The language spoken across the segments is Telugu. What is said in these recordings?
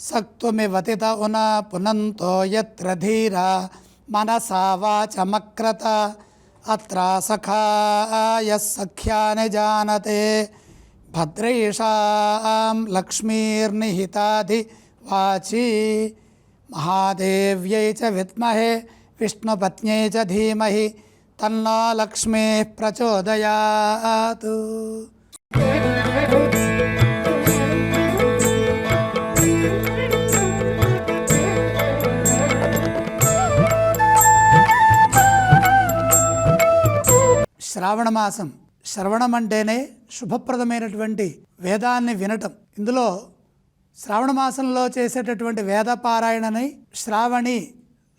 सक्त्वमिवतित उना पुनन्तो यत्र धीरा, मनसा वाचमक्रत। अत्र सखायः सख्यानि जानते भद्रैषां लक्ष्मीर्निहिताधिवाची महादेव्यै च विद्महे, विष्णुपत्न्यै च धीमहि, तन्नो लक्ष्मीः प्रचोदयात्। శ్రావణ మాసం. శ్రవణం అంటేనే శుభప్రదమైనటువంటి వేదాన్ని వినటం. ఇందులో శ్రావణ మాసంలో చేసేటటువంటి వేద పారాయణని శ్రావణి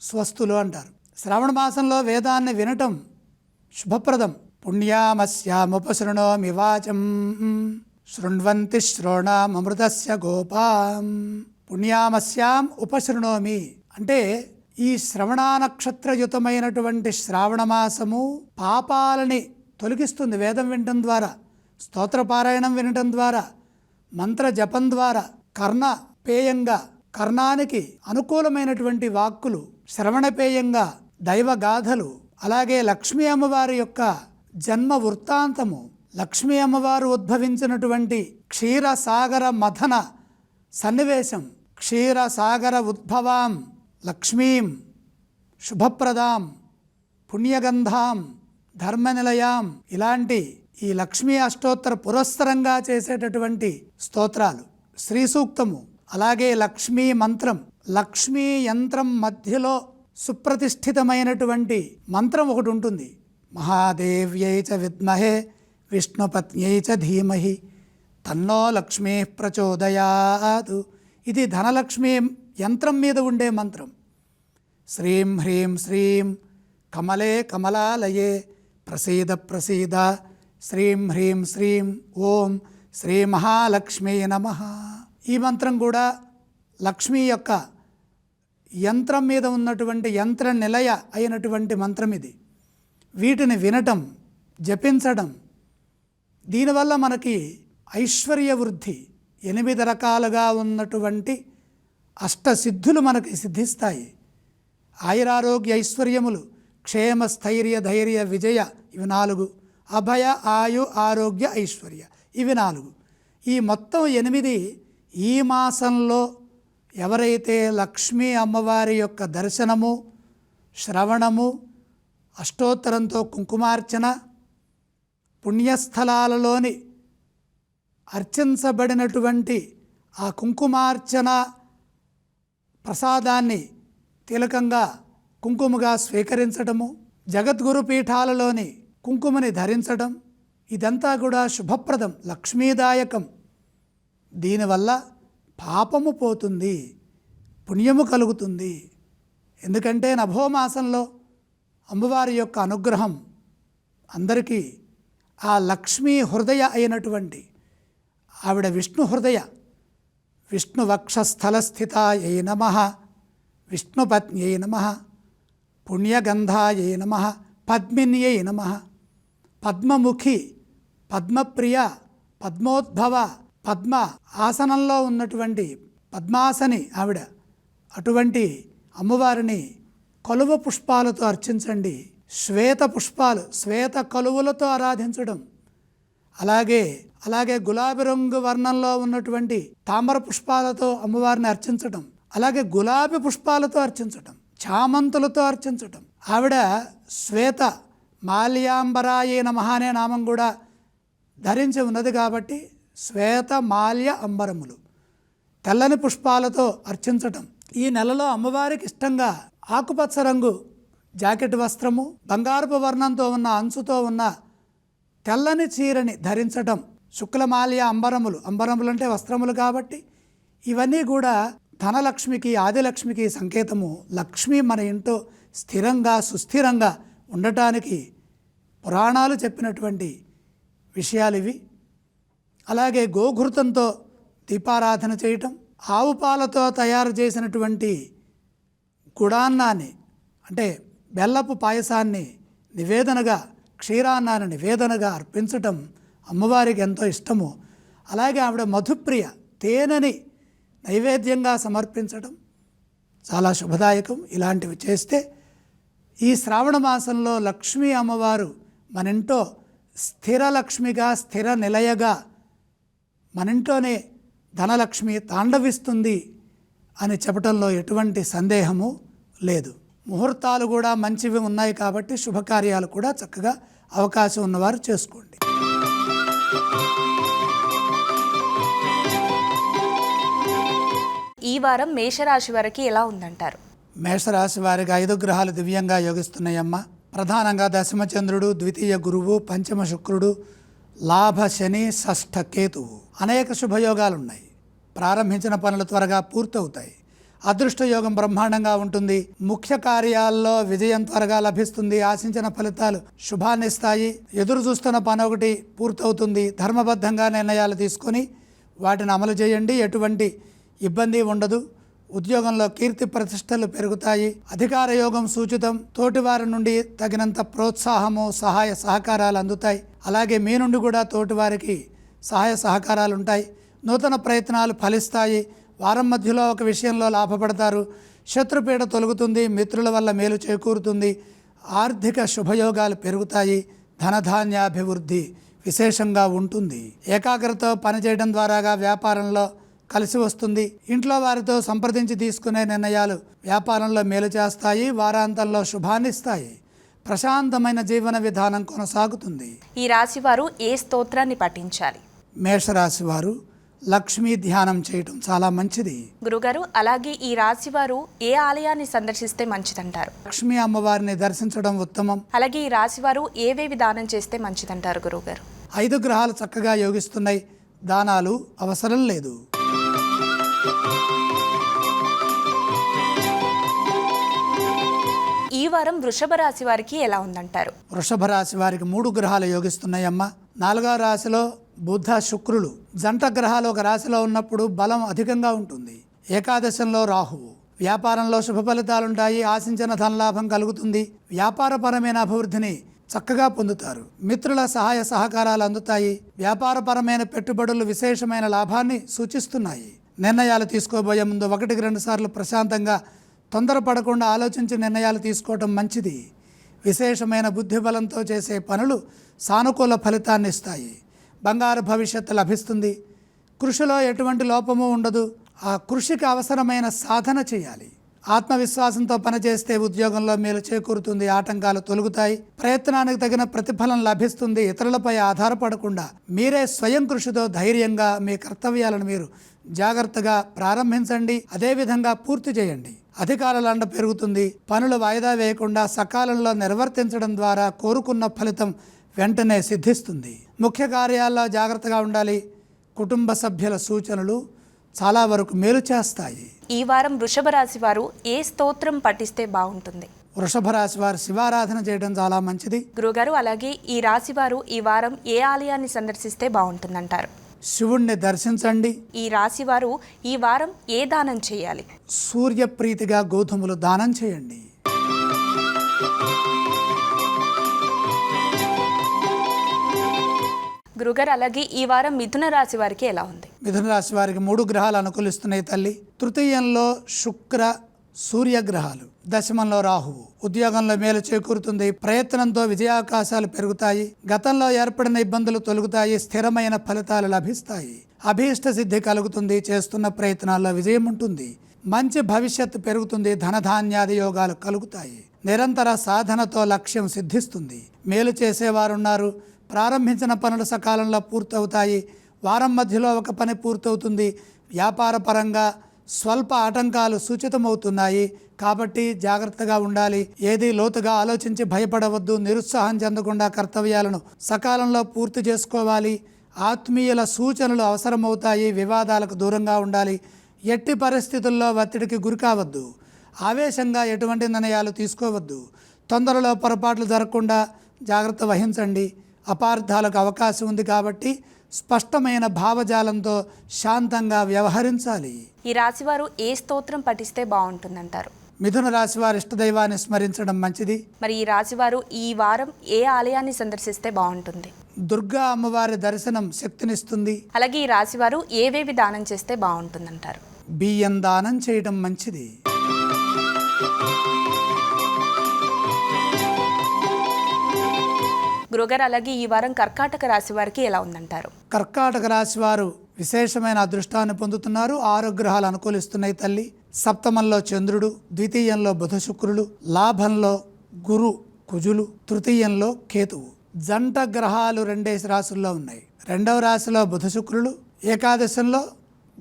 స్వస్తులు అంటారు. శ్రావణ మాసంలో వేదాన్ని వినటం శుభప్రదం. పుణ్యామస్యాముపశృణోమివాచం శృణ్వంతి శ్రోణామృతస్య గోపాం. పుణ్యామస్యాం ఉపశృణోమి. అంటే ఈ శ్రవణ నక్షత్రయుతమైనటువంటి పాపాలని తొలగిస్తుంది వేదం వినటం ద్వారా స్తోత్రపారాయణం వినటం ద్వారా మంత్ర జపం ద్వారా కర్ణ పేయంగా కర్ణానికి అనుకూలమైనటువంటి వాక్కులు శ్రవణపేయంగా దైవగాథలు అలాగే లక్ష్మీ అమ్మవారి యొక్క జన్మ వృత్తాంతము లక్ష్మీ అమ్మవారు ఉద్భవించినటువంటి క్షీరసాగర మథన సన్నివేశం క్షీరసాగర ఉద్భవాం. లక్ష్మీం శుభప్రదాం పుణ్యగంధాం ధర్మనిలయాం ఇలాంటి ఈ లక్ష్మీ అష్టోత్తర పురస్సరంగా చేసేటటువంటి స్తోత్రాలు. శ్రీ సూక్తము అలాగే లక్ష్మీ మంత్రం. లక్ష్మీ యంత్రం మధ్యలో సుప్రతిష్ఠితమైనటువంటి మంత్రం ఒకటి ఉంటుంది. మహాదేవ్యై చ విద్మహే విష్ణుపత్న్యై చ ధీమహి తన్నో లక్ష్మీ ప్రచోదయాదు ఇది ధనలక్ష్మీ యంత్రం మీద ఉండే మంత్రం. శ్రీం హ్రీం శ్రీం కమలే కమలాలయే ప్రసీద ప్రసీద. శ్రీం హ్రీం శ్రీం ఓం శ్రీ మహాలక్ష్మీ నమ. ఈ మంత్రం కూడా లక్ష్మీ యొక్క యంత్రం మీద ఉన్నటువంటి యంత్ర నిలయ అయినటువంటి మంత్రం ఇది. వీటిని వినటం జపించడం దీనివల్ల మనకి ఐశ్వర్య వృద్ధి. ఎనిమిది రకాలుగా ఉన్నటువంటి అష్టసిద్ధులు మనకి సిద్ధిస్తాయి. ఆయురారోగ్య ఐశ్వర్యములు క్షేమ స్థైర్య ధైర్య విజయ ఇవి నాలుగు. అభయ ఆయు ఆరోగ్య ఐశ్వర్య ఇవి నాలుగు. ఈ మొత్తం ఎనిమిది ఈ మాసంలో ఎవరైతే లక్ష్మీ అమ్మవారి యొక్క దర్శనము శ్రవణము అష్టోత్తరంతో కుంకుమార్చన పుణ్యస్థలాలలోని అర్చించబడినటువంటి ఆ కుంకుమార్చన ప్రసాదాన్ని తిలకంగా కుంకుమగా స్వీకరించడము జగద్గురు పీఠాలలోని కుంకుమని ధరించడం ఇదంతా కూడా శుభప్రదం లక్ష్మీదాయకం. దీనివల్ల పాపము పోతుంది పుణ్యము కలుగుతుంది. ఎందుకంటే నభోమాసంలో అమ్మవారి యొక్క అనుగ్రహం అందరికీ ఆ లక్ష్మీ హృదయ అయినటువంటి ఆవిడ విష్ణు హృదయ విష్ణువక్షస్థలస్థితాయై నమ విష్ణుపత్న్యై నమ పుణ్యగంధాయై నమ పద్మిన్యై నమ పద్మముఖి పద్మప్రియ పద్మోద్భవ పద్మ ఆసనంలో ఉన్నటువంటి పద్మాసని ఆవిడ అటువంటి అమ్మవారిని కలువ పుష్పాలతో అర్చించండి. శ్వేత పుష్పాలు శ్వేత కలువలతో ఆరాధించడం. అలాగే అలాగే గులాబీ రంగు వర్ణంలో ఉన్నటువంటి తామర పుష్పాలతో అమ్మవారిని అర్చించటం అలాగే గులాబీ పుష్పాలతో అర్చించటం చామంతులతో అర్చించటం. ఆవిడ శ్వేత మాల్యాంబరాయే నమ అనే నామం కూడా ధరించి ఉన్నది కాబట్టి శ్వేత మాల్య అంబరములు తెల్లని పుష్పాలతో అర్చించటం. ఈ నెలలో అమ్మవారికి ఇష్టంగా ఆకుపచ్చ రంగు జాకెట్ వస్త్రము బంగారపు వర్ణంతో ఉన్న అంచుతో ఉన్న తెల్లని చీరని ధరించటం శుక్లమాల్య అంబరములు అంబరములు అంటే వస్త్రములు కాబట్టి ఇవన్నీ కూడా ధనలక్ష్మికి ఆదిలక్ష్మికి సంకేతము. లక్ష్మి మన ఇంట్లో స్థిరంగా సుస్థిరంగా ఉండటానికి పురాణాలు చెప్పినటువంటి విషయాలు ఇవి. అలాగే గోఘృతంతో దీపారాధన చేయటం ఆవు పాలతో తయారు చేసినటువంటి గుడాన్నాన్ని అంటే బెల్లపు పాయసాన్ని నివేదనగా క్షీరాన్నాన్ని నివేదనగా అర్పించటం అమ్మవారికి ఎంతో ఇష్టము. అలాగే ఆవిడ మధుప్రియ తేనెని నైవేద్యంగా సమర్పించడం చాలా శుభదాయకం. ఇలాంటివి చేస్తే ఈ శ్రావణ మాసంలో లక్ష్మీ అమ్మవారు మన స్థిర లక్ష్మిగా స్థిర నిలయగా మన ఇంట్లోనే ధనలక్ష్మి తాండవిస్తుంది అని చెప్పటంలో ఎటువంటి సందేహము లేదు. ముహూర్తాలు కూడా మంచివి ఉన్నాయి కాబట్టి శుభకార్యాలు కూడా చక్కగా అవకాశం ఉన్నవారు చేసుకోండి. ఈ వారం మేషరాశి వారికి ఎలా ఉందంటారు? మేషరాశి వారికి ఐదు గ్రహాలు దివ్యంగా యోగిస్తున్నాయమ్మ. ప్రధానంగా దశమచంద్రుడు ద్వితీయ గురువు పంచమ శుక్రుడు లాభ శని షష్ఠ కేతువు అనేక శుభయోగాలు ఉన్నాయి ప్రారంభించిన పనులు త్వరగా పూర్తవుతాయి. అదృష్ట యోగం బ్రహ్మాండంగా ఉంటుంది. ముఖ్య కార్యాల్లో విజయం త్వరగా లభిస్తుంది. ఆశించిన ఫలితాలు శుభాన్నిస్తాయి. ఎదురు చూస్తున్న పని ఒకటి పూర్తవుతుంది. ధర్మబద్ధంగా నిర్ణయాలు తీసుకొని వాటిని అమలు చేయండి. ఎటువంటి ఇబ్బంది ఉండదు. ఉద్యోగంలో కీర్తి ప్రతిష్టలు పెరుగుతాయి. అధికార యోగం సూచితం. తోటివారి నుండి తగినంత ప్రోత్సాహము సహాయ సహకారాలు అందుతాయి. అలాగే మీ నుండి కూడా తోటివారికి సహాయ సహకారాలు ఉంటాయి నూతన ప్రయత్నాలు ఫలిస్తాయి. వారం మధ్యలో ఒక విషయంలో లాభపడతారు. శత్రుపీడ తొలగుతుంది. మిత్రుల వల్ల మేలు చేకూరుతుంది. ఆర్థిక శుభయోగాలు పెరుగుతాయి. ధనధాన్యాభివృద్ధి విశేషంగా ఉంటుంది. ఏకాగ్రతతో పనిచేయడం ద్వారాగా వ్యాపారంలో కలిసి వస్తుంది. ఇంట్లో వారితో సంప్రదించి తీసుకునే నిర్ణయాలు వ్యాపారంలో మేలు చేస్తాయి వారాంతంలో శుభాన్నిస్తాయి ప్రశాంతమైన జీవన విధానం కొనసాగుతుంది. ఈ రాశి వారు ఏ స్తోత్రాన్ని పఠించాలి? మేషరాశి వారు లక్ష్మీ ధ్యానం చేయటం చాలా మంచిది. గురుగారు అలాగే ఈ రాశి వారు ఏ ఆలయాన్ని సందర్శిస్తే మంచిదంటారు? లక్ష్మీ అమ్మవారిని దర్శించడం ఉత్తమం. అలాగే ఈ రాశి వారు ఏవేవి దానం చేస్తే మంచిదంటారు గురుగారు? ఐదు గ్రహాలు చక్కగా యోగిస్తున్నాయి. దానాలు అవసరం లేదు. వారం వృషభ రాశి వారికి ఎలా ఉందంటారు? వృషభ రాశి వారికి మూడు గ్రహాలు యోగిస్తున్నాయమ్మ. నాలుగవ రాశిలో బుద్ధ శుక్రులు. జంట గ్రహాలు ఒక రాశిలో ఉన్నప్పుడు బలం అధికంగా ఉంటుంది. ఏకాదశంలో రాహువు. వ్యాపారంలో శుభ ఫలితాలుంటాయి ఆశించిన ధనలాభం కలుగుతుంది. వ్యాపారపరమైన అభివృద్ధిని చక్కగా పొందుతారు. మిత్రుల సహాయ సహకారాలు అందుతాయి. వ్యాపారపరమైన పెట్టుబడులు విశేషమైన లాభాన్ని సూచిస్తున్నాయి. నిర్ణయాలు తీసుకోబోయే ముందు ఒకటికి రెండు సార్లు ప్రశాంతంగా తొందరపడకుండా ఆలోచించి నిర్ణయాలు తీసుకోవటం మంచిది. విశేషమైన బుద్ధిబలంతో చేసే పనులు సానుకూల ఫలితాన్ని ఇస్తాయి. బంగారు భవిష్యత్తు లభిస్తుంది. కృషిలో ఎటువంటి లోపము ఉండదు. ఆ కృషికి అవసరమైన సాధన చేయాలి. ఆత్మవిశ్వాసంతో పనిచేస్తే ఉద్యోగంలో మేలు చేకూరుతుంది ఆటంకాలు తొలుగుతాయి ప్రయత్నానికి తగిన ప్రతిఫలం లభిస్తుంది ఇతరులపై ఆధారపడకుండా మీరే స్వయం కృషితో ధైర్యంగా మీ కర్తవ్యాలను మీరు జాగ్రత్తగా ప్రారంభించండి అదేవిధంగా పూర్తి చేయండి. అధికారుల అండ పెరుగుతుంది పనులు వాయిదా వేయకుండా సకాలంలో నిర్వర్తించడం ద్వారా కోరుకున్న ఫలితం వెంటనే సిద్ధిస్తుంది. ముఖ్య కార్యాల్లో జాగ్రత్తగా ఉండాలి కుటుంబ సభ్యుల సూచనలు చాలా వరకు మేలు చేస్తాయి. ఈ వారం వృషభ రాశి వారు ఏ స్తోత్రం పఠిస్తే బాగుంటుంది? వృషభ రాశి వారు శివారాధన చేయడం చాలా మంచిది. గురుగారు అలాగే ఈ రాశి వారు ఈ వారం ఏ ఆలయాన్ని సందర్శిస్తే బాగుంటుందంటారు? శివుణ్ణి దర్శించండి. ఈ రాశి వారు ఈ వారం ఏ దానం చేయాలి? సూర్యప్రీతిగా గోధుమలు దానం చేయండి. గురుగారు అలాగే ఈ వారం మిథున రాశి వారికి ఎలా ఉంది? మిథున రాశి వారికి మూడు గ్రహాలు అనుకూలిస్తున్నాయి తల్లి. తృతీయంలో శుక్ర సూర్యగ్రహాలు. దశమంలో రాహువు. ఉద్యోగంలో మేలు చేకూరుతుంది. ప్రయత్నంతో విజయావకాశాలు పెరుగుతాయి. గతంలో ఏర్పడిన ఇబ్బందులు తొలగుతాయి. స్థిరమైన ఫలితాలు లభిస్తాయి. అభీష్ట సిద్ధి కలుగుతుంది. చేస్తున్న ప్రయత్నాల్లో విజయం ఉంటుంది. మంచి భవిష్యత్తు పెరుగుతుంది. ధనధాన్యాది యోగాలు కలుగుతాయి. నిరంతర సాధనతో లక్ష్యం సిద్ధిస్తుంది. మేలు చేసేవారున్నారు. ప్రారంభించిన పనులు సకాలంలో పూర్తవుతాయి. వారం మధ్యలో ఒక పని పూర్తవుతుంది. వ్యాపార పరంగా స్వల్ప ఆటంకాలు సూచితమవుతున్నాయి. కాబట్టి జాగ్రత్తగా ఉండాలి. ఏది లోతుగా ఆలోచించి భయపడవద్దు. నిరుత్సాహం చెందకుండా కర్తవ్యాలను సకాలంలో పూర్తి చేసుకోవాలి. ఆత్మీయుల సూచనలు అవసరమవుతాయి. వివాదాలకు దూరంగా ఉండాలి. ఎట్టి పరిస్థితుల్లో ఒత్తిడికి గురి కావద్దు. ఆవేశంగా ఎటువంటి నిర్ణయాలు తీసుకోవద్దు. తొందరలో పొరపాట్లు జరగకుండా జాగ్రత్త వహించండి. అపార్థాలకు అవకాశం ఉంది కాబట్టి స్పష్టమైన భావజాలంతో శాంతంగా వ్యవహరించాలి. ఈ రాశివారు ఏ స్తోత్రం పఠిస్తే బాగుంటుందంటారు? మిథున రాశి వారి ఇష్టదైవాన్ని స్మరించడం మంచిది. మరి ఈ రాశివారు ఈ వారం ఏ ఆలయాన్ని సందర్శిస్తే బాగుంటుంది? దుర్గా అమ్మవారి దర్శనం శక్తినిస్తుంది. అలాగే ఈ రాశివారు ఏవేవి దానం చేస్తే బాగుంటుందంటారు? బియ్యం దానం చేయడం మంచిది. గురుగారు అలాగే ఈ వారం కర్కాటక రాశి వారికి ఎలా ఉందంటారు? కర్కాటక రాశి వారు విశేషమైన అదృష్టాన్ని పొందుతున్నారు. ఆరు గ్రహాలు అనుకూలిస్తున్నాయి తల్లి. సప్తమంలో చంద్రుడు ద్వితీయంలో బుధ శుక్రులు లాభంలో గురు కుజులు తృతీయంలో కేతువు. జంట గ్రహాలు రెండేసి రాశుల్లో ఉన్నాయి. రెండవ రాశిలో బుధ శుక్రులు ఏకాదశంలో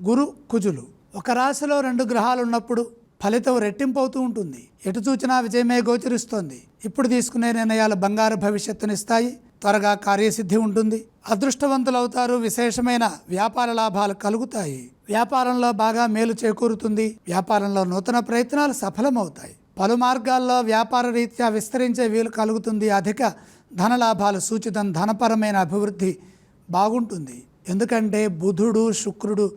గురు కుజులు. ఒక రాశిలో రెండు గ్రహాలు ఉన్నప్పుడు ఫలితం రెట్టింపు అవుతూ ఉంటుంది. ఎటు చూచినా విజయమే గోచరిస్తోంది. ఇప్పుడు తీసుకునే నిర్ణయాలు బంగారు భవిష్యత్తునిస్తాయి త్వరగా కార్యసిద్ధి ఉంటుంది. అదృష్టవంతులు అవుతారు విశేషమైన వ్యాపార లాభాలు కలుగుతాయి. వ్యాపారంలో బాగా మేలు చేకూరుతుంది. వ్యాపారంలో నూతన ప్రయత్నాలు సఫలమవుతాయి. పలు మార్గాల్లో వ్యాపార రీత్యా విస్తరించే వీలు కలుగుతుంది. అధిక ధన లాభాలు సూచితం ధనపరమైన అభివృద్ధి బాగుంటుంది. ఎందుకంటే బుధుడు శుక్రుడు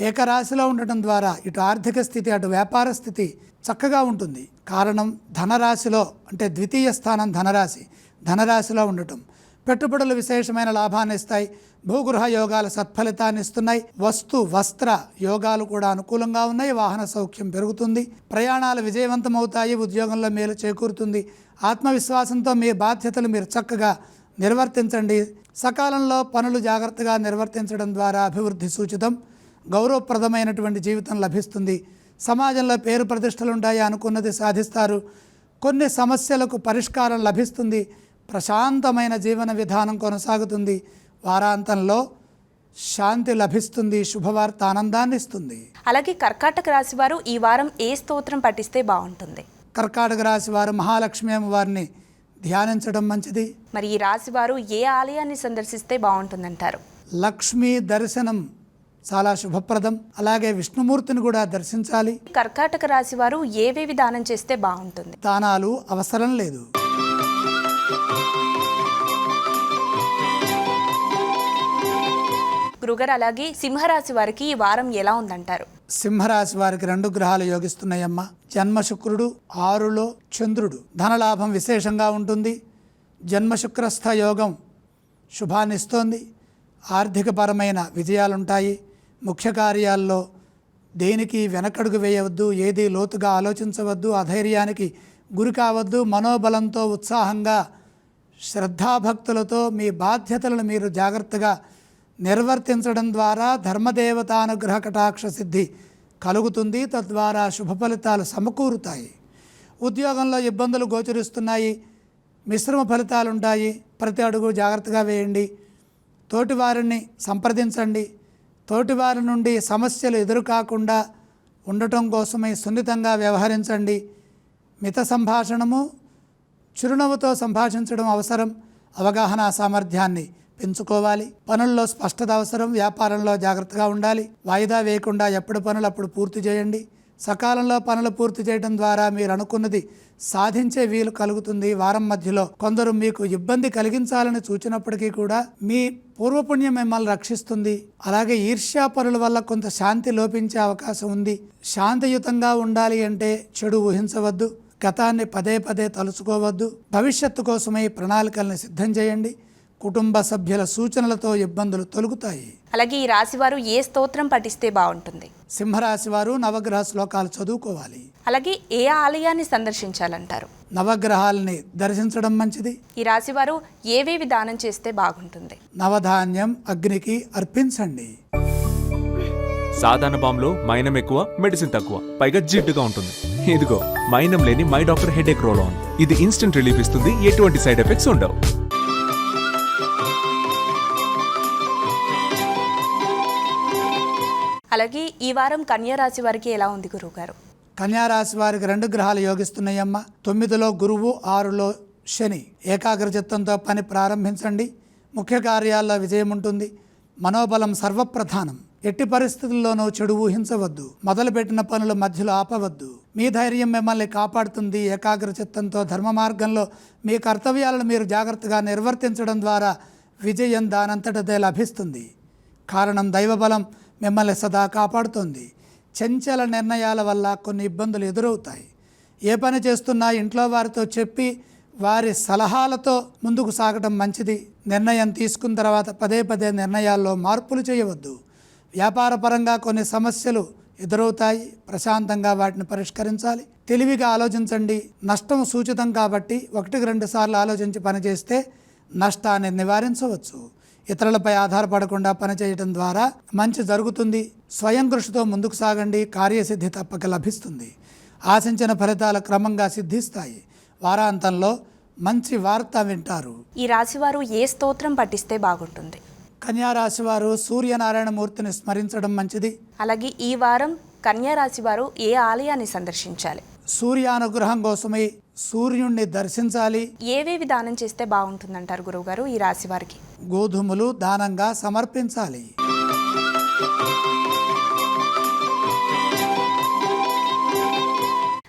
ఏకరాశిలో ఉండటం ద్వారా ఇటు ఆర్థిక స్థితి అటు వ్యాపార స్థితి చక్కగా ఉంటుంది. కారణం ధనరాశిలో అంటే ద్వితీయ స్థానం ధనరాశి ధనరాశిలో ఉండటం. పెట్టుబడులు విశేషమైన లాభాన్ని ఇస్తాయి. భూగృహ యోగాలు సత్ఫలితాన్ని ఇస్తున్నాయి. వస్తు వస్త్ర యోగాలు కూడా అనుకూలంగా ఉన్నాయి. వాహన సౌఖ్యం పెరుగుతుంది. ప్రయాణాలు విజయవంతమవుతాయి. ఉద్యోగంలో మేలు చేకూరుతుంది. ఆత్మవిశ్వాసంతో మీ బాధ్యతలు మీరు చక్కగా నిర్వర్తించండి. సకాలంలో పనులు జాగ్రత్తగా నిర్వర్తించడం ద్వారా అభివృద్ధి సూచితం. గౌరవప్రదమైనటువంటి జీవితం లభిస్తుంది. సమాజంలో పేరు ప్రతిష్టలు ఉంటాయి అనుకున్నది సాధిస్తారు. కొన్ని సమస్యలకు పరిష్కారం లభిస్తుంది. ప్రశాంతమైన జీవన విధానం కొనసాగుతుంది. వారాంతంలో శాంతి లభిస్తుంది. శుభవార్త ఆనందాన్ని ఇస్తుంది. అలాగే కర్కాటక రాశి వారు ఈ వారం ఏ స్తోత్రం పఠిస్తే బాగుంటుంది? కర్కాటక రాశి వారు మహాలక్ష్మి అమ్మవారిని ధ్యానించడం మంచిది. మరి ఈ రాశి వారు ఏ ఆలయాన్ని సందర్శిస్తే బాగుంటుందంటారు? లక్ష్మీ దర్శనం చాలా శుభప్రదం. అలాగే విష్ణుమూర్తిని కూడా దర్శించాలి. కర్కాటక రాశి వారు ఏవేవి దానం చేస్తే బాగుంటుంది? దానాలు అవసరం లేదు. గురుగారు అలాగే సింహరాశి వారికి ఈ వారం ఎలా ఉందంటారు? సింహరాశి వారికి రెండు గ్రహాలు యోగిస్తున్నాయమ్మ. జన్మ శుక్రుడు ఆరులో చంద్రుడు. ధనలాభం విశేషంగా ఉంటుంది. జన్మ శుక్రస్థ యోగం శుభాన్నిస్తోంది. ఆర్థికపరమైన విజయాలుంటాయి. ముఖ్య కార్యాల్లో దేనికి వెనకడుగు వేయవద్దు ఏది లోతుగా ఆలోచించవద్దు అధైర్యానికి గురి కావద్దు మనోబలంతో ఉత్సాహంగా శ్రద్ధాభక్తులతో మీ బాధ్యతలను మీరు జాగ్రత్తగా నిర్వర్తించడం ద్వారా ధర్మదేవతానుగ్రహ కటాక్ష సిద్ధి కలుగుతుంది. తద్వారా శుభ ఫలితాలు సమకూరుతాయి. ఉద్యోగంలో ఇబ్బందులు గోచరిస్తున్నాయి. మిశ్రమ ఫలితాలు ఉంటాయి ప్రతి అడుగు జాగ్రత్తగా వేయండి. తోటివారిని సంప్రదించండి. తోటివారి నుండి సమస్యలు ఎదురుకాకుండా ఉండటం కోసమై సున్నితంగా వ్యవహరించండి. మిత సంభాషణము చిరునవ్వుతో సంభాషించడం అవసరం. అవగాహన సామర్థ్యాన్ని పెంచుకోవాలి. పనుల్లో స్పష్టత అవసరం. వ్యాపారంలో జాగ్రత్తగా ఉండాలి. వాయిదా వేయకుండా ఎప్పుడు పనులు అప్పుడు పూర్తి చేయండి. సకాలంలో పనులు పూర్తి చేయడం ద్వారా మీరు అనుకున్నది సాధించే వీలు కలుగుతుంది. వారం మధ్యలో కొందరు మీకు ఇబ్బంది కలిగించాలని సూచినప్పటికీ కూడా మీ పూర్వపుణ్యం మిమ్మల్ని రక్షిస్తుంది. అలాగే ఈర్ష్యా పనుల వల్ల కొంత శాంతి లోపించే అవకాశం ఉంది. శాంతియుతంగా ఉండాలి అంటే చెడు ఊహించవద్దు. గతాన్ని పదే పదే తలుచుకోవద్దు. భవిష్యత్తు కోసమై ప్రణాళికల్ని సిద్ధం చేయండి. కుటుంబ సభ్యుల సూచనలతో ఇబ్బందులు తొలుగుతాయి. అలాగే ఈ రాశి వారు ఏ స్తోత్రం పఠిస్తే బాగుంటుంది? సింహరాశి వారు నవగ్రహ శ్లోకాలు చదువుకోవాలి. అలాగే ఏ ఆలయాన్ని సందర్శించాలంటారు? నవగ్రహాలని దర్శించడం మంచిది. ఈ రాశి వారు ఏవేవి దానం చేస్తే బాగుంటుంది? నవధాన్యం అగ్నికి అర్పించండి. సాధారణ బాంబులో మైనం ఎక్కువ మెడిసిన్ తక్కువ పైగా జిడ్డుగా ఉంటుంది. ఇదిగో మైనం లేని my doctor headache roll on. ఇది ఇన్స్టెంట్ రిలీఫ్ ఇస్తుంది ఎటువంటి సైడ్ ఎఫెక్ట్స్ ఉండవు. అలాగే ఈ వారం కన్యారాశి వారికి ఎలా ఉంది గురువుగారు? కన్యారాశి వారికి రెండు గ్రహాలు యోగిస్తున్నాయమ్మ. తొమ్మిదిలో గురువు ఆరులో శని. ఏకాగ్రచిత్తంతో పని ప్రారంభించండి. ముఖ్య కార్యాల్లో విజయం ఉంటుంది. మనోబలం సర్వప్రధానం. ఎట్టి పరిస్థితుల్లోనూ చెడు ఊహించవద్దు. మొదలుపెట్టిన పనులు మధ్యలో ఆపవద్దు. మీ ధైర్యం మిమ్మల్ని కాపాడుతుంది. ఏకాగ్ర చిత్తంతో ధర్మ మార్గంలో మీ కర్తవ్యాలను మీరు జాగ్రత్తగా నిర్వర్తించడం ద్వారా విజయం దానంతటదే లభిస్తుంది. కారణం దైవబలం. మిమ్మల్ని సదా కాపాడుతుంది. చంచల నిర్ణయాల వల్ల కొన్ని ఇబ్బందులు ఎదురవుతాయి. ఏ పని చేస్తున్నా ఇంట్లో వారితో చెప్పి వారి సలహాలతో ముందుకు సాగడం మంచిది. నిర్ణయం తీసుకున్న తర్వాత పదే పదే నిర్ణయాల్లో మార్పులు చేయవద్దు. వ్యాపారపరంగా కొన్ని సమస్యలు ఎదురవుతాయి. ప్రశాంతంగా వాటిని పరిష్కరించాలి. తెలివిగా ఆలోచించండి. నష్టం సూచితం కాబట్టి ఒకటికి రెండు సార్లు ఆలోచించి పనిచేస్తే నష్టాన్ని నివారించవచ్చు. ఇతరులపై ఆధారపడకుండా పనిచేయడం ద్వారా మంచి జరుగుతుంది. స్వయం కృషితో ముందుకు సాగండి. కార్యసిద్ధి తప్పక లభిస్తుంది. ఆశించిన ఫలితాలు క్రమంగా సిద్ధిస్తాయి. వారాంతంలో మంచి వార్త వింటారు. ఈ రాశివారు ఏ స్తోత్రం పఠిస్తే బాగుంటుంది? కన్యారాశి వారు సూర్యనారాయణ మూర్తిని స్మరించడం మంచిది. అలాగే ఈ వారం కన్యా రాశి వారు ఏ ఆలయాన్ని సందర్శించాలి? సూర్యానుగ్రహం కోసమై సూర్యుణ్ణి దర్శించాలి. ఏవేవి దానం చేస్తే బాగుంటుందంటారు గురువుగారు ఈ రాశి వారికి? గోధుమలు దానంగా సమర్పించాలి.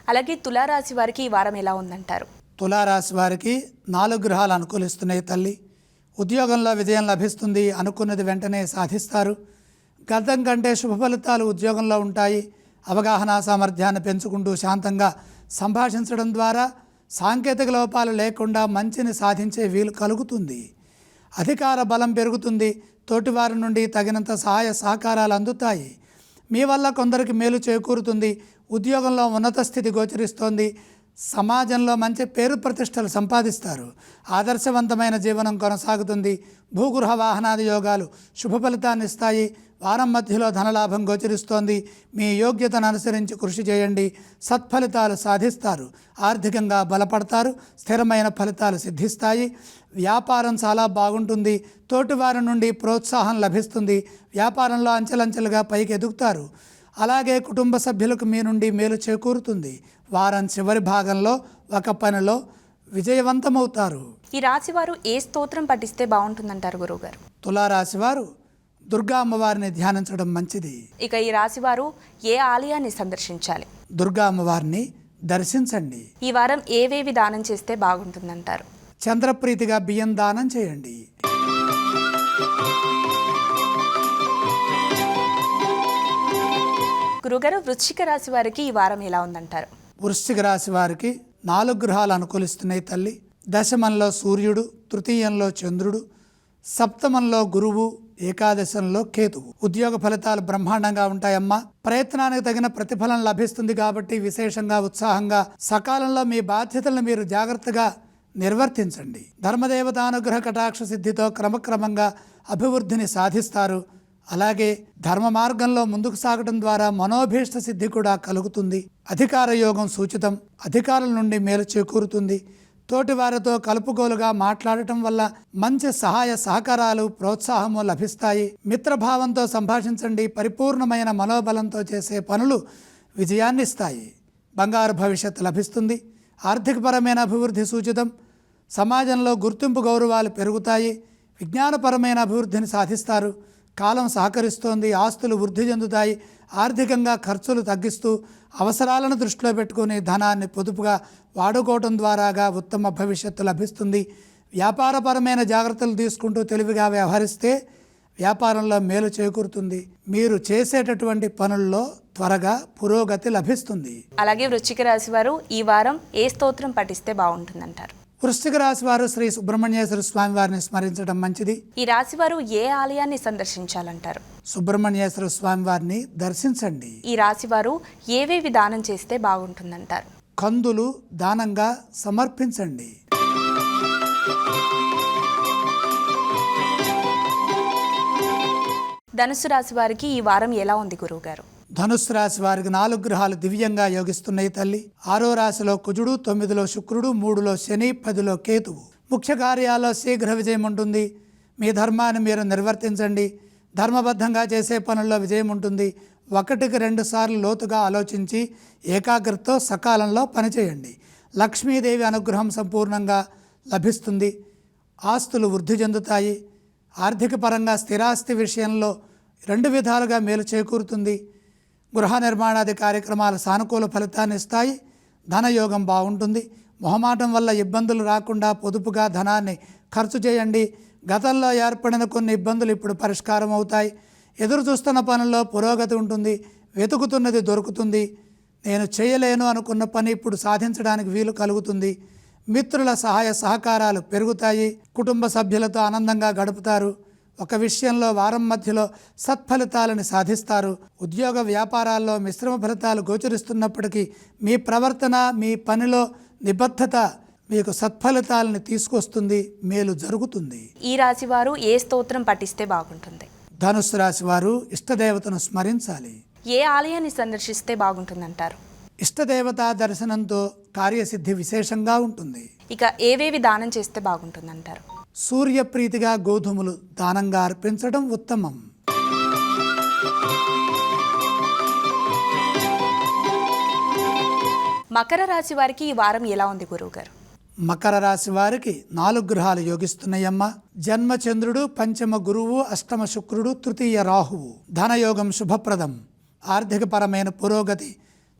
అలాగే తులారాశి వారికి ఈ వారం ఎలా ఉందంటారు? తులారాశి వారికి నాలుగు గ్రహాలు అనుకూలిస్తున్నాయి తల్లి. ఉద్యోగంలో విజయం లభిస్తుంది అనుకున్నది వెంటనే సాధిస్తారు. గతం కంటే శుభ ఫలితాలు ఉద్యోగంలో ఉంటాయి. అవగాహన సామర్థ్యాన్ని పెంచుకుంటూ శాంతంగా సంభాషించడం ద్వారా సాంకేతిక లోపాలు లేకుండా మంచిని సాధించే వీలు కలుగుతుంది. అధికార బలం పెరుగుతుంది. తోటివారి నుండి తగినంత సహాయ సహకారాలు అందుతాయి. మీ వల్ల కొందరికి మేలు చేకూరుతుంది. ఉద్యోగంలో ఉన్నత స్థితి గోచరిస్తోంది. సమాజంలో మంచి పేరు ప్రతిష్టలు సంపాదిస్తారు. ఆదర్శవంతమైన జీవనం కొనసాగుతుంది. భూగృహ వాహనాది యోగాలు శుభ ఫలితాన్ని ఇస్తాయి. వారం మధ్యలో ధనలాభం గోచరిస్తోంది. మీ యోగ్యతను అనుసరించి కృషి చేయండి. సత్ఫలితాలు సాధిస్తారు. ఆర్థికంగా బలపడతారు. స్థిరమైన ఫలితాలు సిద్ధిస్తాయి. వ్యాపారం చాలా బాగుంటుంది. తోటివారి నుండి ప్రోత్సాహం లభిస్తుంది. వ్యాపారంలో అంచెలంచెలుగా పైకి ఎదుగుతారు అలాగే కుటుంబ సభ్యులకు మీ నుండి మేలు చేకూరుతుంది. వారం చివరి భాగంలో ఒక పనిలో విజయవంతమవుతారు. ఈ రాశి వారు ఏ స్తోత్రం పఠిస్తే బాగుంటుందంటారు గురువుగారు? తులారాశి వారు దుర్గా అమ్మవారిని ధ్యానించడం మంచిది. ఇక ఈ రాశి వారు ఏ ఆలయాన్ని సందర్శించాలి? దుర్గా అమ్మవారిని దర్శించండి. ఈ వారం ఏవేవి దానం చేస్తే బాగుంటుందంటారు? చంద్రప్రీతిగా బియ్యం దానం చేయండి. గురుగారు వృశ్చిక రాశి వారికి ఈ వారం ఎలా ఉందంటారు? వృశ్చిక రాశి వారికి నాలుగు గ్రహాలు అనుకూలిస్తున్నాయి తల్లి. దశమంలో సూర్యుడు తృతీయంలో చంద్రుడు సప్తమంలో గురువు ఏకాదశంలో కేతువు ఉద్యోగ ఫలితాలు బ్రహ్మాండంగా ఉంటాయమ్మా. ప్రయత్నానికి తగిన ప్రతిఫలం లభిస్తుంది కాబట్టి విశేషంగా ఉత్సాహంగా సకాలంలో మీ బాధ్యతలను మీరు జాగ్రత్తగా నిర్వర్తించండి. ధర్మదేవతానుగ్రహ కటాక్ష సిద్ధితో క్రమక్రమంగా అభివృద్ధిని సాధిస్తారు. అలాగే ధర్మ మార్గంలో ముందుకు సాగడం ద్వారా మనోభీష్ట సిద్ధి కూడా కలుగుతుంది. అధికార యోగం సూచితం. అధికారుల నుండి మేలు చేకూరుతుంది. తోటివారితో కలుపుగోలుగా మాట్లాడటం వల్ల మంచి సహాయ సహకారాలు ప్రోత్సాహము లభిస్తాయి. మిత్రభావంతో సంభాషించండి. పరిపూర్ణమైన మనోబలంతో చేసే పనులు విజయాన్ని ఇస్తాయి బంగారు భవిష్యత్తు లభిస్తుంది. ఆర్థికపరమైన అభివృద్ధి సూచితం. సమాజంలో గుర్తింపు గౌరవాలు పెరుగుతాయి. విజ్ఞానపరమైన అభివృద్ధిని సాధిస్తారు. కాలం సహకరిస్తోంది. ఆస్తులు వృద్ధి చెందుతాయి. ఆర్థికంగా ఖర్చులు తగ్గిస్తూ అవసరాలను దృష్టిలో పెట్టుకుని ధనాన్ని పొదుపుగా వాడుకోవటం ద్వారాగా ఉత్తమ భవిష్యత్తు లభిస్తుంది. వ్యాపారపరమైన జాగ్రత్తలు తీసుకుంటూ తెలివిగా వ్యవహరిస్తే వ్యాపారంలో మేలు చేకూరుతుంది. మీరు చేసేటటువంటి పనుల్లో త్వరగా పురోగతి లభిస్తుంది. అలాగే వృశ్చిక రాశి వారు ఈ వారం ఏ స్తోత్రం పఠిస్తే బాగుంటుందంటారు? వృశ్చిక రాశి వారు శ్రీ సుబ్రహ్మణ్యేశ్వర స్వామి వారిని స్మరించడం మంచిది. ఈ రాశి వారు ఏ ఆలయాన్ని సందర్శించాలంటారు? సుబ్రహ్మణ్యేశ్వర స్వామి వారిని దర్శించండి. ఈ రాశి వారు ఏవేవి దానం చేస్తే బాగుంటుందంటారు? కందులు దానంగా సమర్పించండి. ధనుసు రాశి వారికి ఈ వారం ఎలా ఉంది గురువుగారు? ధనుస్సు రాశి వారికి నాలుగు గ్రహాలు దివ్యంగా యోగిస్తున్నాయి తల్లి. ఆరో రాశిలో కుజుడు తొమ్మిదిలో శుక్రుడు మూడులో శని పదిలో కేతువు. ముఖ్య కార్యాల్లో శీఘ్ర విజయం ఉంటుంది. మీ ధర్మాన్ని మీరు నిర్వర్తించండి. ధర్మబద్ధంగా చేసే పనుల్లో విజయం ఉంటుంది. ఒకటికి రెండు సార్లు లోతుగా ఆలోచించి ఏకాగ్రతతో సకాలంలో పనిచేయండి. లక్ష్మీదేవి అనుగ్రహం సంపూర్ణంగా లభిస్తుంది. ఆస్తులు వృద్ధి చెందుతాయి. ఆర్థిక పరంగా స్థిరాస్తి విషయంలో రెండు విధాలుగా మేలు చేకూరుతుంది. గృహ నిర్మాణాది కార్యక్రమాలు సానుకూల ఫలితాన్ని ఇస్తాయి. ధనయోగం బాగుంటుంది. మొహమాటం వల్ల ఇబ్బందులు రాకుండా పొదుపుగా ధనాన్ని ఖర్చు చేయండి. గతంలో ఏర్పడిన కొన్ని ఇబ్బందులు ఇప్పుడు పరిష్కారం అవుతాయి. ఎదురు చూస్తున్న పనుల్లో పురోగతి ఉంటుంది. వెతుకుతున్నది దొరుకుతుంది. నేను చేయలేను అనుకున్న పని ఇప్పుడు సాధించడానికి వీలు కలుగుతుంది. మిత్రుల సహాయ సహకారాలు పెరుగుతాయి. కుటుంబ సభ్యులతో ఆనందంగా గడుపుతారు. ఒక విషయంలో వారం మధ్యలో సత్ఫలితాలను సాధిస్తారు. ఉద్యోగ వ్యాపారాల్లో మిశ్రమ ఫలితాలు గోచరిస్తున్నప్పటికీ మీ ప్రవర్తన మీ పనిలో నిబద్ధత మీకు సత్ఫలితాలను తీసుకొస్తుంది మేలు జరుగుతుంది. ఈ రాశి వారు ఏ స్తోత్రం పఠిస్తే బాగుంటుంది? ధనుస్సు రాశి వారు ఇష్టదేవతను స్మరించాలి. ఏ ఆలయాన్ని సందర్శిస్తే బాగుంటుందంటారు? ఇష్టదేవతా దర్శనంతో కార్యసిద్ధి విశేషంగా ఉంటుంది. ఇక ఏవేవి దానం చేస్తే బాగుంటుందంటారు? సూర్యప్రీతిగా గోధుమలు దానంగా అర్పించడం ఉత్తమం. మకర రాశి వారికి ఈ వారం ఎలా ఉంది గురువుగారు? మకర రాశి వారికి నాలుగు గ్రహాలు యోగిస్తున్నాయమ్మ. జన్మచంద్రుడు పంచమ గురువు అష్టమ శుక్రుడు తృతీయ రాహువు. ధనయోగం శుభప్రదం. ఆర్థికపరమైన పురోగతి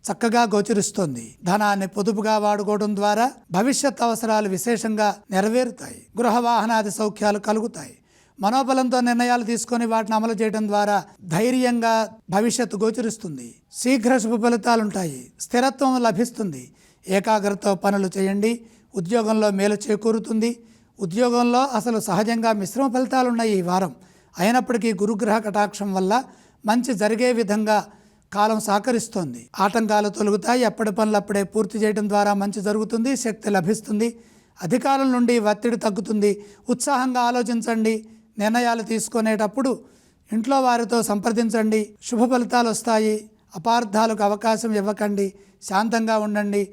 చక్కగా గోచరిస్తోంది. ధనాన్ని పొదుపుగా వాడుకోవడం ద్వారా భవిష్యత్ అవసరాలు విశేషంగా నెరవేరుతాయి. గృహ వాహనాది సౌఖ్యాలు కలుగుతాయి. మనోబలంతో నిర్ణయాలు తీసుకొని వాటిని అమలు చేయడం ద్వారా ధైర్యంగా భవిష్యత్తు గోచరిస్తుంది. శీఘ్ర శుభ ఫలితాలుంటాయి. స్థిరత్వం లభిస్తుంది. ఏకాగ్రతతో పనులు చేయండి. ఉద్యోగంలో మేలు చేకూరుతుంది. ఉద్యోగంలో అసలు సహజంగా మిశ్రమ ఫలితాలు ఉన్నాయి ఈ వారం. అయినప్పటికీ గురుగ్రహ కటాక్షం వల్ల మంచి జరిగే విధంగా కాలం సహకరిస్తోంది. ఆటంకాలు తొలగుతాయి. ఎప్పటి పనులు అప్పుడే పూర్తి చేయడం ద్వారా మంచి జరుగుతుంది శక్తి లభిస్తుంది. అధికారం నుండి ఒత్తిడి తగ్గుతుంది. ఉత్సాహంగా ఆలోచించండి. నిర్ణయాలు తీసుకునేటప్పుడు ఇంట్లో వారితో సంప్రదించండి. శుభ ఫలితాలు వస్తాయి. అపార్థాలకు అవకాశం ఇవ్వకండి. శాంతంగా ఉండండి.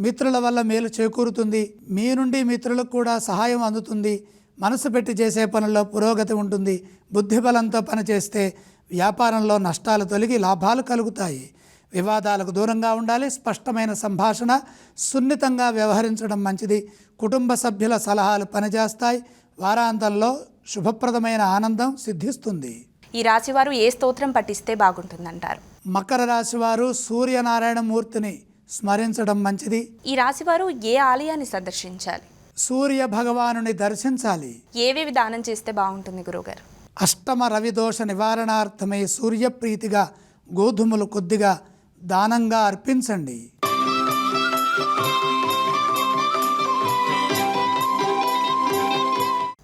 మిత్రుల వల్ల మేలు చేకూరుతుంది. మీ నుండి మిత్రులకు కూడా సహాయం అందుతుంది. మనసు పెట్టి చేసే పనుల్లో పురోగతి ఉంటుంది. బుద్ధిబలంతో పనిచేస్తే వ్యాపారంలో నష్టాలు తొలగి లాభాలు కలుగుతాయి. వివాదాలకు దూరంగా ఉండాలి. స్పష్టమైన సంభాషణ సున్నితంగా వ్యవహరించడం మంచిది. కుటుంబ సభ్యుల సలహాలు పనిచేస్తాయి. వారాంతంలో శుభప్రదమైన ఆనందం సిద్ధిస్తుంది. ఈ రాశి వారు ఏ స్తోత్రం పఠిస్తే బాగుంటుందంటారు? మకర రాశి వారు సూర్యనారాయణ మూర్తిని స్మరించడం మంచిది. ఈ రాశి వారు ఏ ఆలయాన్ని సందర్శించాలి? సూర్య భగవానుని దర్శించాలి. ఏవేవి దానం చేస్తే బాగుంటుంది గురువుగారు? అష్టమ రవిదోష నివారణార్థమై సూర్యప్రీతిగా గోధుమలు కొద్దిగా దానంగా అర్పించండి.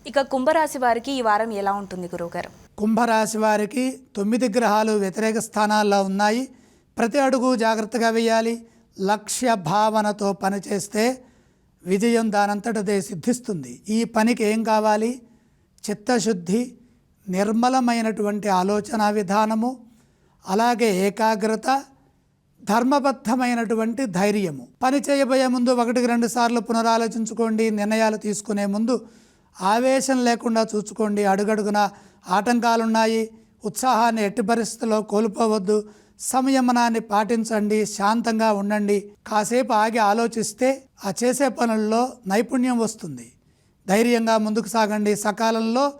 ఇక కుంభరాశి వారికి ఈ వారం ఎలా ఉంటుంది గురువుగారు? కుంభరాశి వారికి తొమ్మిది గ్రహాలు వ్యతిరేక స్థానాల్లో ఉన్నాయి. ప్రతి అడుగు జాగ్రత్తగా వేయాలి. లక్ష్య భావనతో పనిచేస్తే విజయం దానంతటదే సిద్ధిస్తుంది. ఈ పనికి ఏం కావాలి? చిత్తశుద్ధి నిర్మలమైనటువంటి ఆలోచన విధానము అలాగే ఏకాగ్రత ధర్మబద్ధమైనటువంటి ధైర్యము. పని చేయబోయే ముందు ఒకటికి రెండు సార్లు పునరాలోచించుకోండి నిర్ణయాలు తీసుకునే ముందు ఆవేశం లేకుండా చూసుకోండి. అడుగడుగున ఆటంకాలున్నాయి ఉత్సాహాన్ని ఎట్టి పరిస్థితుల్లో కోల్పోవద్దు. సంయమనాన్ని పాటించండి శాంతంగా ఉండండి. కాసేపు ఆగి ఆలోచిస్తే ఆ చేసే పనుల్లో నైపుణ్యం వస్తుంది. ధైర్యంగా ముందుకు సాగండి. సకాలంలో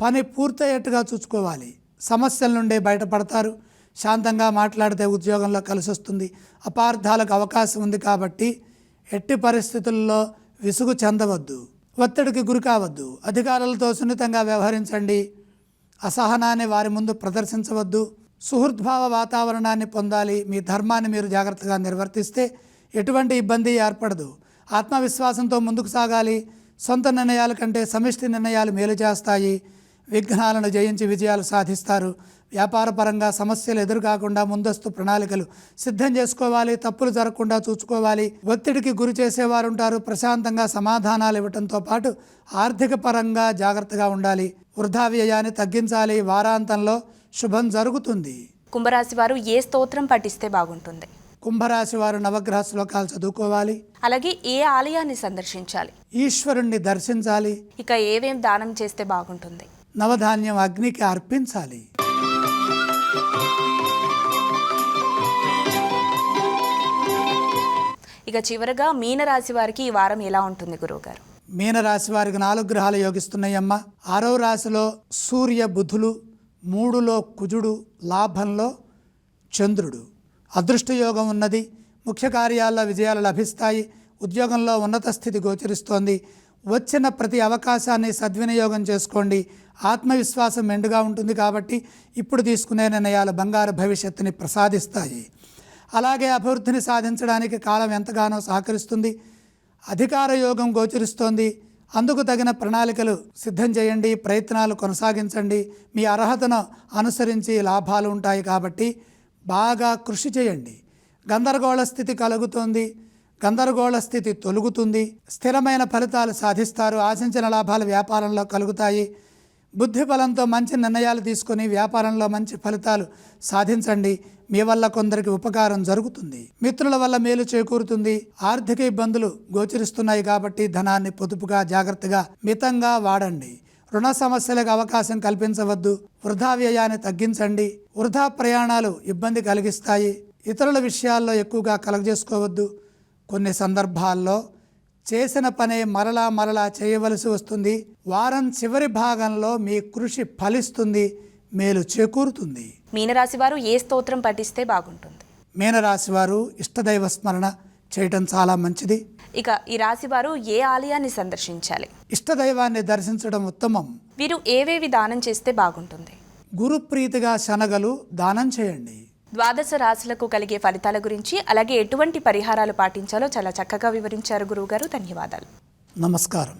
పని పూర్తయ్యేట్టుగా చూసుకోవాలి. సమస్యల నుండి బయటపడతారు. శాంతంగా మాట్లాడితే ఉద్యోగంలో కలిసి వస్తుంది అపార్థాలకు అవకాశం ఉంది కాబట్టి ఎట్టి పరిస్థితుల్లో విసుగు చెందవద్దు. ఒత్తిడికి గురి కావద్దు. అధికారులతో సున్నితంగా వ్యవహరించండి. అసహనాన్ని వారి ముందు ప్రదర్శించవద్దు. సుహృద్భావ వాతావరణాన్ని పొందాలి. మీ ధర్మాన్ని మీరు జాగ్రత్తగా నిర్వర్తిస్తే ఎటువంటి ఇబ్బంది ఏర్పడదు. ఆత్మవిశ్వాసంతో ముందుకు సాగాలి. సొంత నిర్ణయాల కంటే సమిష్టి నిర్ణయాలు మేలు చేస్తాయి. విఘ్నాలను జయించి విజయాలు సాధిస్తారు. వ్యాపారపరంగా సమస్యలు ఎదురుకాకుండా ముందస్తు ప్రణాళికలు సిద్ధం చేసుకోవాలి తప్పులు జరగకుండా చూసుకోవాలి ఒత్తిడికి గురి చేసేవారు ఉంటారు ప్రశాంతంగా సమాధానాలు ఇవ్వటంతో పాటు ఆర్థిక పరంగా జాగ్రత్తగా ఉండాలి. వృధా వ్యయాన్ని తగ్గించాలి. వారాంతంలో శుభం జరుగుతుంది. కుంభరాశి వారు ఏ స్తోత్రం పఠిస్తే బాగుంటుంది? కుంభరాశి వారు నవగ్రహ శ్లోకాలు చదువుకోవాలి. అలాగే ఏ ఆలయాన్ని సందర్శించాలి? ఈశ్వరుణ్ణి దర్శించాలి. ఇక ఏవేం దానం చేస్తే బాగుంటుంది? నవధాన్యం అగ్నికి అర్పించాలి. ఇక చివరగా మీనరాశి వారికి ఈ వారం ఎలా ఉంటుంది గురువుగారు? మీనరాశి వారికి నాలుగు గ్రహాలు యోగిస్తున్నాయమ్మ. ఆరవ రాశిలో సూర్య బుధులు మూడులో కుజుడు లాభంలో చంద్రుడు. అదృష్టయోగం ఉన్నది. ముఖ్య కార్యాల్లో విజయాలు లభిస్తాయి. ఉద్యోగంలో ఉన్నత స్థితి గోచరిస్తోంది. వచ్చిన ప్రతి అవకాశాన్ని సద్వినియోగం చేసుకోండి. ఆత్మవిశ్వాసం మెండుగా ఉంటుంది కాబట్టి ఇప్పుడు తీసుకునే నిర్ణయాలు బంగారు భవిష్యత్తుని ప్రసాదిస్తాయి. అలాగే అభివృద్ధిని సాధించడానికి కాలం ఎంతగానో సహకరిస్తుంది. అధికార యోగం గోచరిస్తోంది. అందుకు తగిన ప్రణాళికలు సిద్ధం చేయండి ప్రయత్నాలు కొనసాగించండి. మీ అర్హతను అనుసరించి లాభాలు ఉంటాయి కాబట్టి బాగా కృషి చేయండి. గందరగోళ స్థితి కలుగుతోంది. గందరగోళ స్థితి తొలుగుతుంది. స్థిరమైన ఫలితాలు సాధిస్తారు. ఆశించిన లాభాలు వ్యాపారంలో కలుగుతాయి. బుద్ధి బలంతో మంచి నిర్ణయాలు తీసుకొని వ్యాపారంలో మంచి ఫలితాలు సాధించండి. మీ వల్ల కొందరికి ఉపకారం జరుగుతుంది. మిత్రుల వల్ల మేలు చేకూరుతుంది. ఆర్థిక ఇబ్బందులు గోచరిస్తున్నాయి కాబట్టి ధనాన్ని పొదుపుగా జాగ్రత్తగా మితంగా వాడండి. రుణ సమస్యలకు అవకాశం కల్పించవద్దు. వృధా వ్యయాన్ని తగ్గించండి. వృధా ప్రయాణాలు ఇబ్బంది కలిగిస్తాయి. ఇతరుల విషయాల్లో ఎక్కువగా కలగజేసుకోవద్దు. కొన్ని సందర్భాల్లో చేసిన పనే మరలా మరలా చేయవలసి వస్తుంది. వారం చివరి భాగంలో మీ కృషి ఫలిస్తుంది మేలు చేకూరుతుంది. మీనరాశి వారు ఏ స్తోత్రం పఠిస్తే బాగుంటుంది? మీనరాశి వారు ఇష్టదైవ స్మరణ చేయటం చాలా మంచిది. ఇక ఈ రాశి వారు ఏ ఆలయాన్ని సందర్శించాలి? ఇష్టదైవాన్ని దర్శించడం ఉత్తమం. వీరు ఏవేవి దానం చేస్తే బాగుంటుంది? గురుప్రీతిగా శనగలు దానం చేయండి. ద్వాదశ రాశులకు కలిగే ఫలితాల గురించి అలాగే ఎటువంటి పరిహారాలు పాటించాలో చాలా చక్కగా వివరించారు గురువుగారు. ధన్యవాదాలు. నమస్కారం.